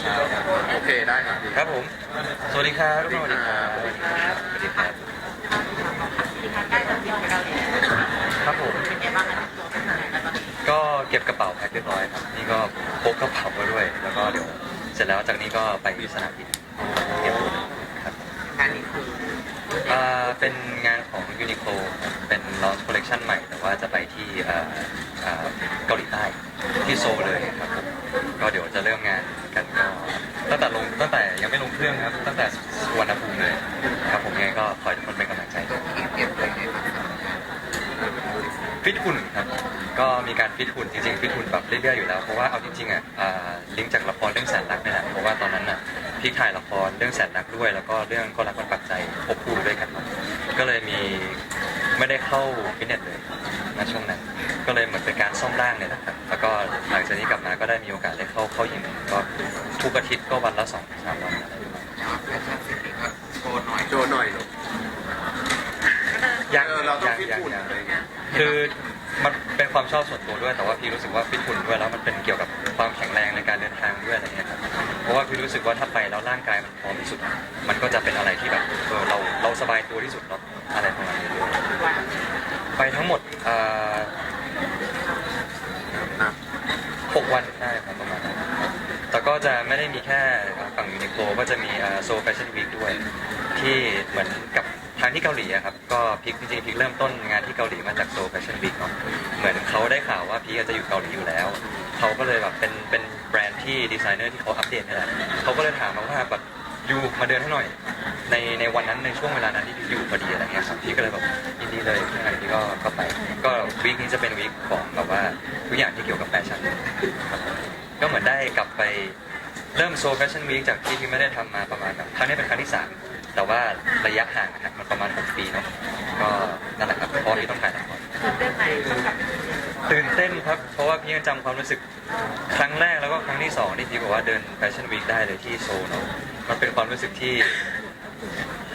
เช้าโอเคได้ครับครับผม สวัสดีครับสวัสดีครับสวัสดีครับครับผมก็เก็บกระเป๋าแพ็คเรียบร้อยครับ นี่ก็พกกระเป๋ามาด้วย แล้วก็เดี๋ยวเสร็จแล้วจากนี้ก็ไปที่สนามบินเก็บครับงานนี้คือเป็นงานของยูนิโคลเป็นลอ u n c h c ล l l e c t i ใหม่ แต่ว่าจะไปที่เกาหลีใต้ที่โซลเลย เครื่องครับตั้งแต่สุวรรณภูมิเลยครับผมยังไงก็ขอให้ทุกคนเป็นกำลังใจตัวพี่เตรียมตัวยังไงบ้างครับฟิตหุ่นครับก็มีการฟิตหุ่นจริงๆฟิตหุ่นแบบเรื่อยๆอยู่แล้วเพราะว่าเอาจริงๆอะอ่าลิงก์จากละครเรื่องแสนรักนี่แหละเพราะว่าตอนนั้นอะพี่ถ่ายละครเรื่องแสนรักด้วย แล้วก็เรื่องก็รักมันปักใจควบคู่ด้วยกันมาก็เลยมีไม่ได้เข้าฟิตเนสเลยณช่วงนั้น ก็เลยเหมือนเป็นการซ่อมร่างเนี่ยนะครับ แล้วก็หลังจากนี้กลับมาก็ได้มีโอกาสได้เข้าเข้ายิมก็ทุกอาทิตย์ก็วันละสองถึงสามวันอะไรประมาณนี้แต่ว่าแฟชั่นสิ่งนี้ก็โชว์หน่อยโชว์หน่อยลูกยังเออเราต้องยังฟิตยังหุ่นยังอะไรเงี้ยคือมันเป็นความชอบส่วนตัวด้วยแต่ว่าพี่รู้สึกว่าฟิตหุ่นด้วยแล้วมันเป็นเกี่ยวกับความแข็งแรงในการเดินทางด้วยอะไรเงี้ยครับเพราะว่าพี่รู้สึกว่าถ้าไปแล้วร่างกายมันพร้อมที่สุด มันก็จะเป็นอะไรที่แบบเออเราเราสบายตัวที่สุดเนาะอะไรประมาณนี้ไปทั้งหมดเอ่อ อะ หกวันได้ครับประมาณนั้นแต่ก็ จะไม่ได้มีแค่ฝั่งยูนิโคลก็จะมีโซแฟชั่นวีคด้วย ที่เหมือนกับทางที่เกาหลีอะครับ ก็พิกจริงๆพิกเริ่มต้นงานที่เกาหลีมาจากโซแฟชั่นวีคเนาะเหมือนเขาได้ข่าวว่าพีคจะอยู่เกาหลีอยู่แล้ว เขาก็เลยแบบเป็นเป็นแบรนด์ที่ดีไซเนอร์ที่เขาอัปเดตนี่แหละเขาก็เลยถามมาว่าแบบยูมาเดินให้หน่อย ในในวันนั้นในช่วงเวลานั้นที่อยู่พอดีอะไรเงี้ยครับพี่ก็เลยแบบยินดีเลยยังไงพี่ก็ก็ไปก็วีคนี้จะเป็นวีคของแบบว่าทุกอย่างที่เกี่ยวกับแฟชั่นครับก็เหมือนได้กลับไป เริ่มโซแฟชั่นวีคจากที่พี่ไม่ได้ทำมาประมาณแบบครั้งนี้เป็นครั้งที่สามแต่ว่าระยะห่างนะครับมันประมาณหกปีเนาะก็นั่นแหละครับเพราะพี่ต้องถ่ายละคร ตื่นเต้นไหมครับตื่นเต้นครับ เพราะว่าพี่ยังจำความรู้สึกครั้งแรกแล้วก็ครั้งที่สองที่พี่บอกว่าเดินแฟชั่นวีคได้เลยที่โซลเนาะมันเป็นความรู้สึกที่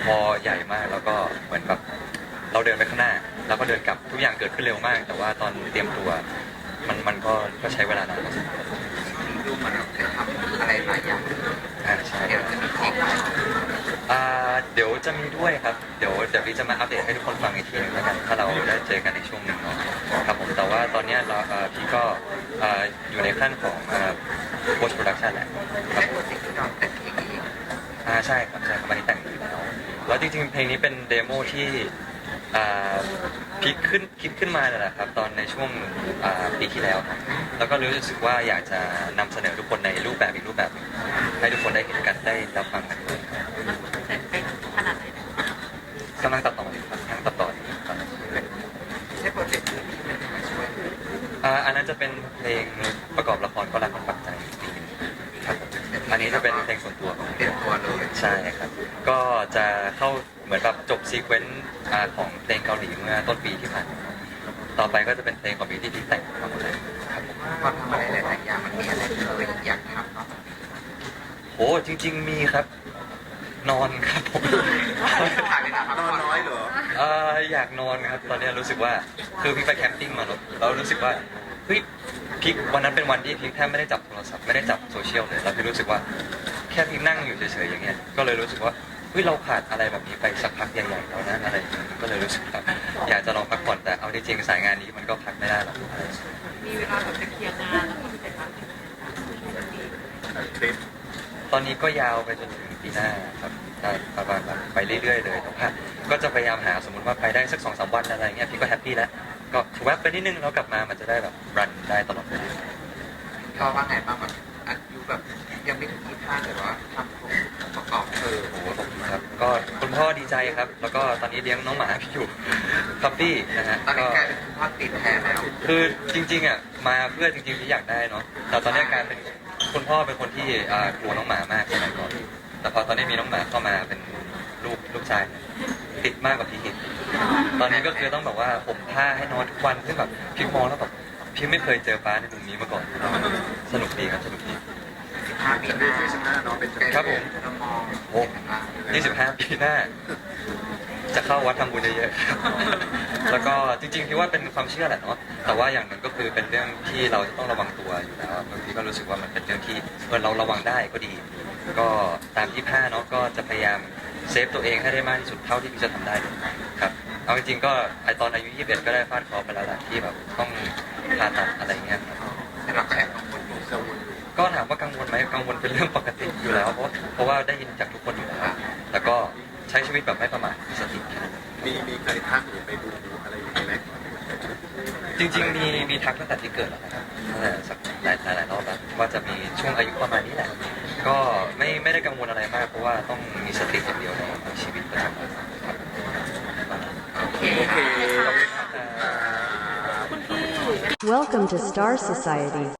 พอใหญ่มากแล้วก็เหมือนแบบเราเดินไปข้างหน้า แล้วก็เดินกลับทุกอย่างเกิดขึ้นเร็วมาก แต่ว่าตอนเตรียมตัว มันมันก็ก็ใช้เวลานานพอสมควร ดูเหมือนเราได้ทำอะไรหลายอย่างอ่าใช่เดี๋ยวจะมีอีกไหมอ่าเดี๋ยวจะมีด้วยครับ เดี๋ยวเดี๋ยวพี่จะมาอัปเดตให้ทุกคนฟังอีกทีหนึงแล้วกันถ้าเราได้เจอกันในช่วงหนึ่งเนาะครับผมแต่ว่าตอนเนี้ยเราเอ่อพี่ก็เอ่ออยู่ในขั้นของเอ่อ post production แหละครับได้ผโปรมเจกต์ที่เราแต่งเองเองอ่าใช่ครับใช่ครับอันนี้แต่งอยู่แล้วแล้วจริงๆเพลงนี้เป็นเดโมที่ อ่าพีคขึ้นคิดขึ้นมาเนี่ยแหละครับตอนในช่วงอ่าปีที่แล้วครับแล้วก็รู้สึกว่าอยากจะนำเสนอทุกคนในรูปแบบอีกรูปแบบหนึ่งให้ทุกคนได้เห็นกันได้รับฟังกันด้วยครับมันเสร็จไปขนาดไหนกำลังตัดต่ออยู่ครับกำลังตัดต่ออยู่ครับใช่โปรเจกต์อื่นที่เป็นมาช่วยอ่าอันนั้นจะเป็นเพลงประกอบละครก็รักคนปักใจครับอันนี้จะเป็นเพลงส่วนตัวของเตรียมตัวเลยใช่ครับ ก็จะเข้า เหมือนแบบจบซีเควนต์อ่าของเพลงเกาหลีเมื่อต้นปีที่ผ่านมาต่อไปก็จะเป็นเพลงของบิวตี้ที่แต่งมาหมดเลยครับผมพอทำอะไรหลายๆอย่างมันมีอะไรที่เราอยากทำเนาะโหจริง ๆ มีครับ นอนครับผมถ่ายในน้ำนอนน้อยเหรอเอ่ออยากนอนครับตอนนี้รู้สึกว่าคือพี่ไปแคมปิ้งมาแล้วเรารู้สึกว่าเฮ้ยพี่วันนั้นเป็นวันที่พี่แทบไม่ได้จับโทรศัพท์ไม่ได้จับโซเชียลเลยแล้วพี่รู้สึกว่าแค่พี่นั่งอยู่เฉยๆอย่างเงี้ยก็เลยรู้สึกว่า เฮ้ยเราขาดอะไรแบบนี้ไปสักพักใหญ่ๆแล้วนะอะไรอย่างเงี้ยก็เลยรู้สึกแบบอยากจะลองพักผ่อนแต่เอาจริงๆสายงานนี้มันก็พักไม่ได้หรอกมีเวลาแบบไปเคลียร์งานแล้วก็ไปพักทริปตอนนี้ก็ยาวไปจนถึงปีหน้าครับได้ประมาณแบบไปเรื่อยๆเลยแต่ว่าก็จะพยายามหาสมมติว่าไปได้สักสองสามวันอะไรเงี้ยพี่ก็แฮปปี้แล้วก็แวบไปนิดนึงแล้วกลับมามันจะได้แบบรันได้ตลอดเลาเราว่าไงบ้างแบบ ก็คุณพ่อดีใจครับ แล้วก็ตอนนี้เลี้ยงน้องหมาพี่อยู่ทัฟฟี่นะฮะตอนนี้ก็กลายเป็นคุณพ่อติดแทนแล้วคือจริงๆอะมาเพื่อจริงๆที่อยากได้เนาะแต่ตอนนี้กลารเป็นคุณพ่อเป็นคนที่อ่ากลัวน้องหมามากสมัยก่อนแต่พอตอนนี้มีน้องหมาเข้ามาเป็นลูกลูกชายเนี่ยติดมากกว่าพี่หินตอนนี้ก็คือต้องแบบว่าผมผ้าให้นอนทุกวันซึ่งแบบพี่มองแล้วแบบพี่ไม่เคยเจอป้าในมุมนี้มาก่อน สนุกดีครับสนุกดีสิบห้า ปีเป็นหปีน้าที่สิบห้าเนาะเป็นครับผมเรามองโอ้25ปีหน้า จะเข้าวัดทำบุญเยอะๆครับ แล้วก็จริงๆพี่ว่าเป็นความเชื่อแหละเนาะ แต่ว่าอย่างหนึ่งก็คือเป็นเรื่องที่เราจะต้องระวังตัวอยู่แล้วบางทีก็รู้สึกว่ามันเป็นเรื่องที่เออเราระวังได้ก็ดี ก็ตามที่ผ้าเนาะก็จะพยายามเซฟตัวเองให้ได้มากที่สุดเท่าที่พี่จะทำได้ครับ เอาจริงๆก็ไอตอนอายุ 21 ก็ได้ฟาดเคอไปแล้วแหละที่แบบต้องผ่าตัดอะไรเงี้ยครับแต่เราก็แอบ ถามว่ากังวลไหมกังวลเป็นเรื่องปกติอยู่แล้ว เพราะเพราะว่าได้ยินจากทุกคนอยู่แล้วแล้วก็ใช้ชีวิตแบบไม่ประมาทมีสติแค่นั้นมีมีใครทักหรือไปดูอะไรอย่างนี้ไหมจริงๆมีมีทักตั้งแต่ที่เกิดแล้วนะครับตั้งแต่สักหลายหลายหลายรอบแล้วว่าจะมีช่วงอายุประมาณนี้แหละ ก็ไม่ไม่ได้กังวลอะไรมาก เพราะว่าต้องมีสติอย่างเดียวในชีวิตประจำวันครับโอเคโอเคขอบคุณมากครับคุณพี่ Welcome to Star Society.